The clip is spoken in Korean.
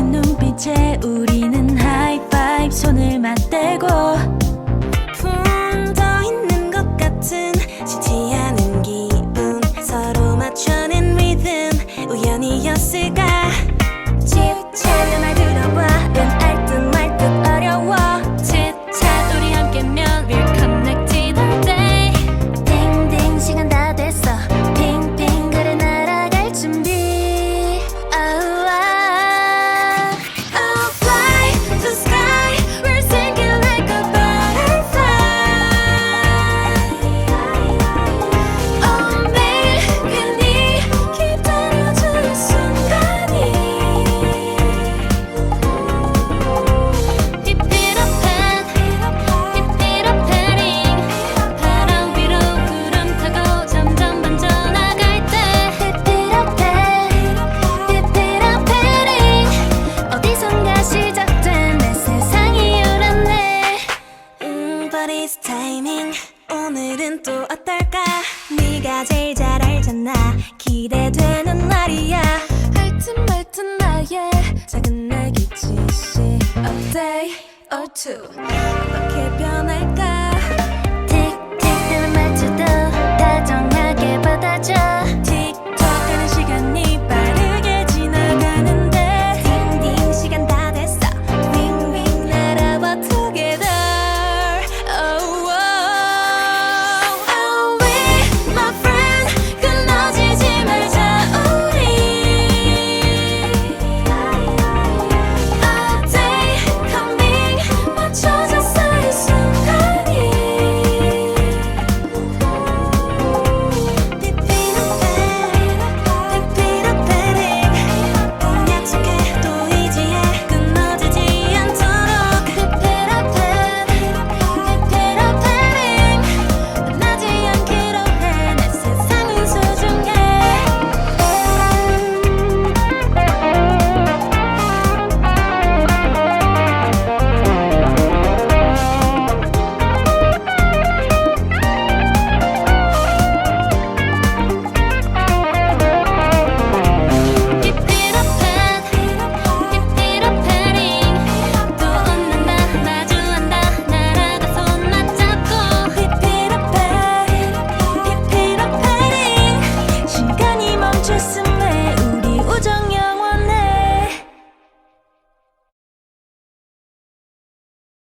눈빛에 우리는 하이파이브 손을 맞대고 타이밍. 오늘은 또 어떨까? 네가 제일 잘 알잖아. 기대되는 날이야. 할튼 말튼 나의 작은 내 기치시. A day or two. 어떻게 변할까? 틱틱 때는 말투도